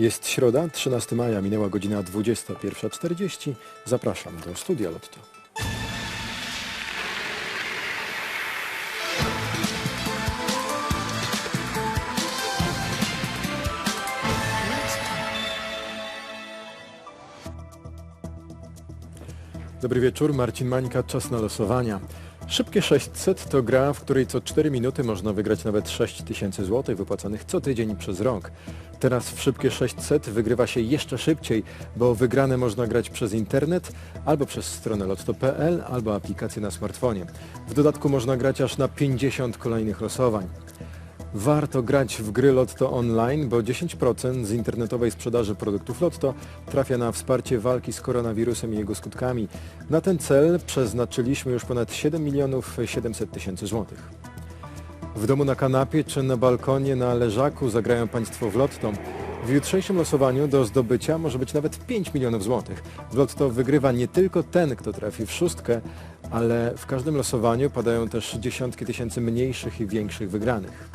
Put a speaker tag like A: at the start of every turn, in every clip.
A: Jest środa, 13 maja, minęła godzina 21.40. Zapraszam do studia Lotto. Dobry wieczór, Marcin Mańka, czas na losowania. Szybkie 600 to gra, w której co 4 minuty można wygrać nawet 6 tysięcy złotych wypłacanych co tydzień przez rok. Teraz w Szybkie 600 wygrywa się jeszcze szybciej, bo wygrane można grać przez internet albo przez stronę lotto.pl albo aplikację na smartfonie. W dodatku można grać aż na 50 kolejnych losowań. Warto grać w gry Lotto online, bo 10% z internetowej sprzedaży produktów Lotto trafia na wsparcie walki z koronawirusem i jego skutkami. Na ten cel przeznaczyliśmy już ponad 7 milionów 700 tysięcy złotych. W domu na kanapie czy na balkonie na leżaku zagrają Państwo w Lotto. W jutrzejszym losowaniu do zdobycia może być nawet 5 milionów złotych. W Lotto wygrywa nie tylko ten, kto trafi w szóstkę, ale w każdym losowaniu padają też dziesiątki tysięcy mniejszych i większych wygranych.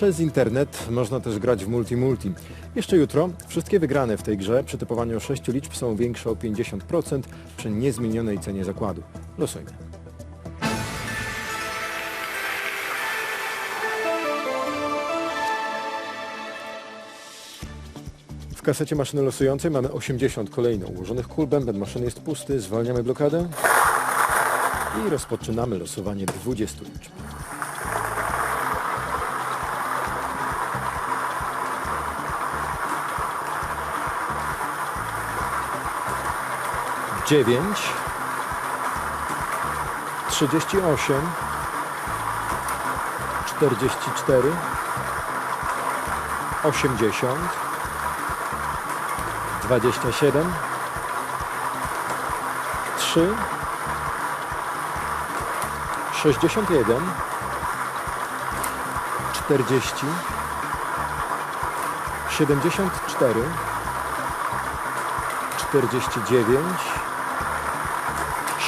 A: Przez internet można też grać w multi-multi. Jeszcze jutro wszystkie wygrane w tej grze przy typowaniu 6 liczb są większe o 50% przy niezmienionej cenie zakładu. Losujmy. W kasecie maszyny losującej mamy 80 kolejno ułożonych kul. Bęben maszyny jest pusty. Zwalniamy blokadę i rozpoczynamy losowanie 20 liczb. Dziewięć, trzydzieści osiem, czterdzieści cztery, osiemdziesiąt, dwadzieścia siedem, trzy, sześćdziesiąt jeden, czterdzieści, siedemdziesiąt cztery,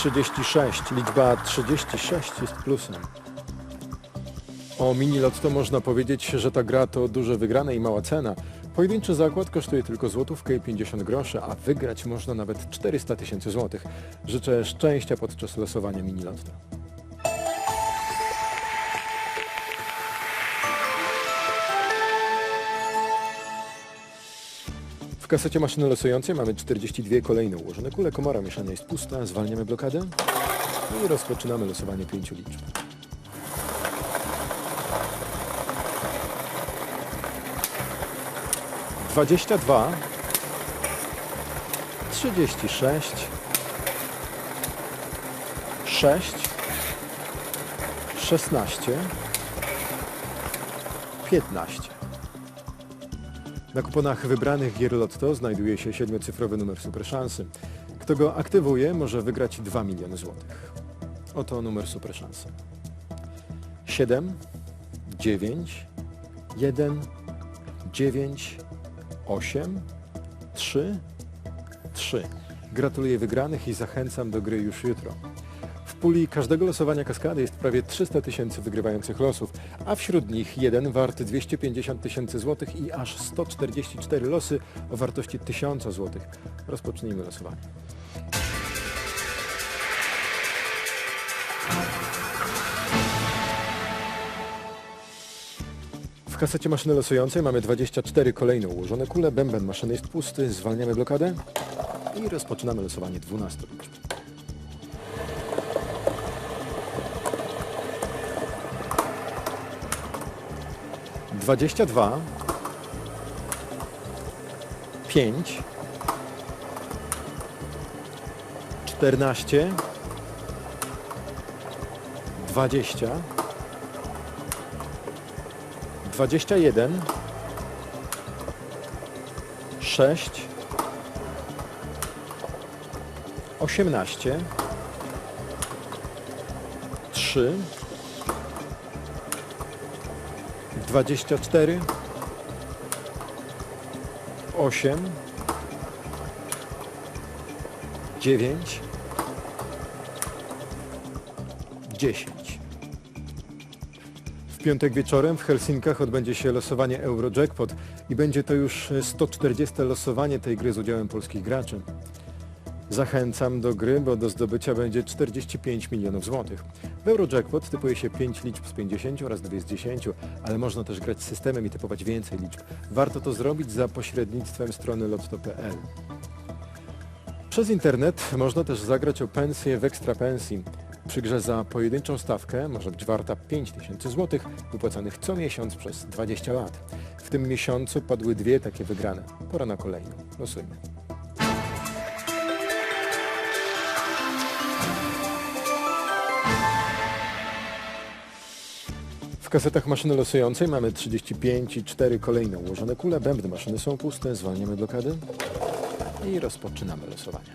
A: 36. Liczba 36 jest plusem. O mini lotto można powiedzieć, że ta gra to duże wygrane i mała cena. Pojedynczy zakład kosztuje tylko złotówkę i 50 groszy, a wygrać można nawet 400 tysięcy złotych. Życzę szczęścia podczas losowania mini kasecie maszyny losującej mamy 42 kolejne ułożone kule. Komora mieszania jest pusta. Zwalniamy blokadę i rozpoczynamy losowanie pięciu liczb. Dwadzieścia dwa, trzydzieści sześć, sześć, szesnaście, piętnaście. Na kuponach wybranych gier Lotto znajduje się siedmiocyfrowy numer Super Szansy. Kto go aktywuje, może wygrać 2 miliony złotych. Oto numer Super Szansy. 7, 9, 1, 9, 8, 3, 3. Gratuluję wygranych i zachęcam do gry już jutro. Puli każdego losowania kaskady jest prawie 300 tysięcy wygrywających losów, a wśród nich jeden wart 250 tysięcy złotych i aż 144 losy o wartości 1000 złotych. Rozpocznijmy losowanie. W kasecie maszyny losującej mamy 24 kolejne ułożone kule. Bęben maszyny jest pusty. Zwalniamy blokadę i rozpoczynamy losowanie 12 liczb. 22, 5, 14, 20, 21, 6, 18, 3, osiemnaście, trzy, dwadzieścia cztery, osiem, dziewięć, dziesięć. W piątek wieczorem w Helsinkach odbędzie się losowanie Eurojackpot i będzie to już 140 losowanie tej gry z udziałem polskich graczy. Zachęcam do gry, bo do zdobycia będzie 45 milionów złotych. W Eurojackpot typuje się 5 liczb z 50 oraz 2 z 10, ale można też grać systemem i typować więcej liczb. Warto to zrobić za pośrednictwem strony lotto.pl. Przez internet można też zagrać o pensję w ekstra pensji. Przy grze za pojedynczą stawkę może być warta 5000 zł, wypłacanych co miesiąc przez 20 lat. W tym miesiącu padły dwie takie wygrane. Pora na kolejną. Losujmy. W kasetach maszyny losującej mamy 35 i 4 kolejne ułożone kule. Bębny maszyny są puste, zwalniamy blokady i rozpoczynamy losowanie.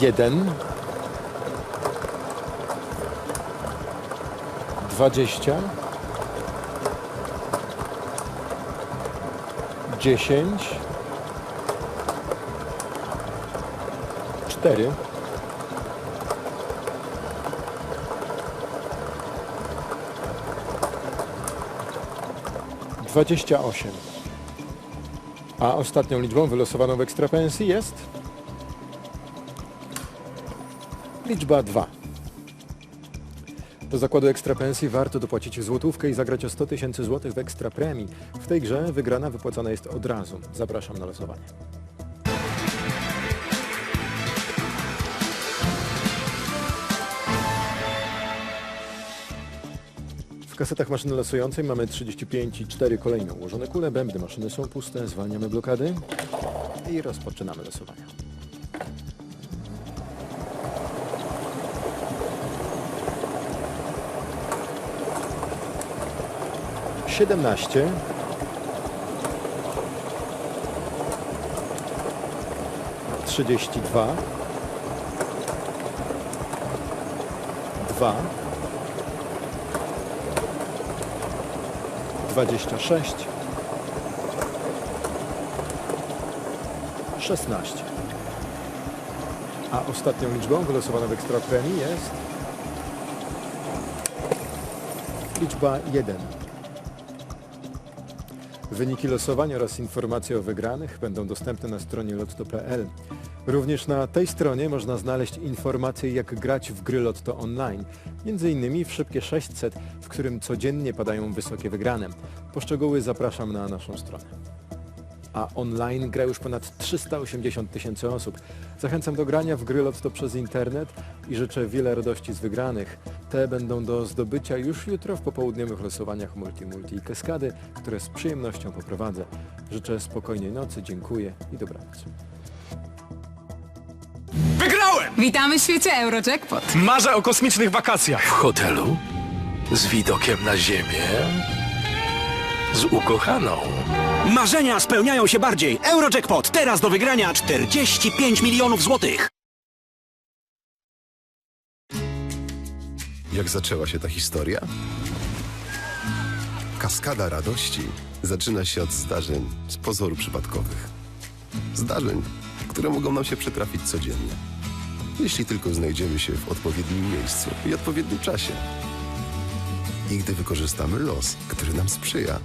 A: Jeden. Dwadzieścia. Dziesięć. Cztery. Dwadzieścia osiem. A ostatnią liczbą wylosowaną w ekstrapensji jest liczba 2. Do zakładu ekstrapensji warto dopłacić złotówkę i zagrać o 100 tysięcy złotych w ekstra premii. W tej grze wygrana wypłacana jest od razu. Zapraszam na losowanie. Kasetach maszyny losującej mamy 35 i 4 kolejne ułożone kule. Bębny maszyny są puste, zwalniamy blokady i rozpoczynamy losowanie. Siedemnaście. Trzydzieści dwa. Dwa. Dwadzieścia sześć. Szesnaście. A ostatnią liczbą wylosowaną w ekstra premii jest liczba 1. Wyniki losowania oraz informacje o wygranych będą dostępne na stronie lotto.pl. Również na tej stronie można znaleźć informacje jak grać w gry Lotto online, między innymi w Szybkie 600, w którym codziennie padają wysokie wygrane. Po szczegóły zapraszam na naszą stronę. A online gra już ponad 380 tysięcy osób. Zachęcam do grania w gry Lotto przez internet i życzę wiele radości z wygranych. Te będą do zdobycia już jutro w popołudniowych losowaniach Multi Multi i Kaskady, które z przyjemnością poprowadzę. Życzę spokojnej nocy, dziękuję i dobranoc.
B: Wygrałem!
C: Witamy w świecie Eurojackpot.
B: Marzę o kosmicznych wakacjach.
D: W hotelu? Z widokiem na ziemię? Z ukochaną?
E: Marzenia spełniają się bardziej. Eurojackpot teraz do wygrania 45 milionów złotych.
F: Jak zaczęła się ta historia? Kaskada radości zaczyna się od zdarzeń z pozoru przypadkowych. Zdarzeń, które mogą nam się przytrafić codziennie. Jeśli tylko znajdziemy się w odpowiednim miejscu i odpowiednim czasie. I gdy wykorzystamy los, który nam sprzyja.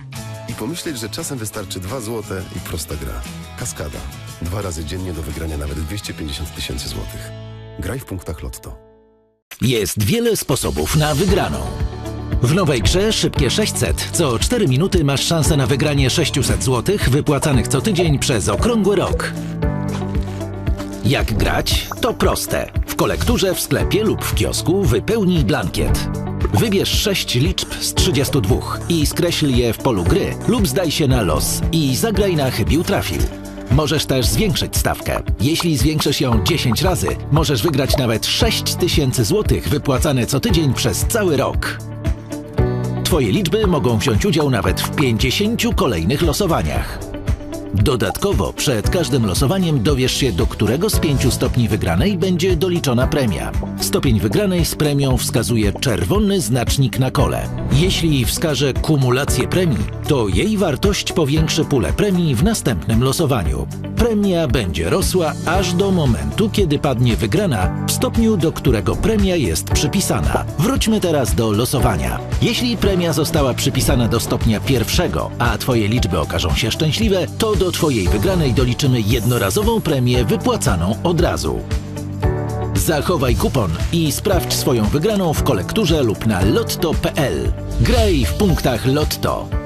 F: I pomyśleć, że czasem wystarczy dwa złote i prosta gra. Kaskada. Dwa razy dziennie do wygrania nawet 250 tysięcy złotych. Graj w punktach Lotto.
G: Jest wiele sposobów na wygraną. W nowej grze Szybkie 600 co 4 minuty masz szansę na wygranie 600 zł wypłacanych co tydzień przez okrągły rok. Jak grać? To proste. W kolekturze, w sklepie lub w kiosku wypełnij blankiet. Wybierz 6 liczb z 32 i skreśl je w polu gry lub zdaj się na los i zagraj na chybił trafił. Możesz też zwiększyć stawkę. Jeśli zwiększysz ją 10 razy, możesz wygrać nawet 6000 zł wypłacane co tydzień przez cały rok. Twoje liczby mogą wziąć udział nawet w 50 kolejnych losowaniach. Dodatkowo przed każdym losowaniem dowiesz się, do którego z pięciu stopni wygranej będzie doliczona premia. Stopień wygranej z premią wskazuje czerwony znacznik na kole. Jeśli wskaże kumulację premii, to jej wartość powiększy pulę premii w następnym losowaniu. Premia będzie rosła aż do momentu, kiedy padnie wygrana w stopniu, do którego premia jest przypisana. Wróćmy teraz do losowania. Jeśli premia została przypisana do stopnia pierwszego, a Twoje liczby okażą się szczęśliwe, to do Twojej wygranej doliczymy jednorazową premię wypłacaną od razu. Zachowaj kupon i sprawdź swoją wygraną w kolekturze lub na lotto.pl. Graj w punktach Lotto.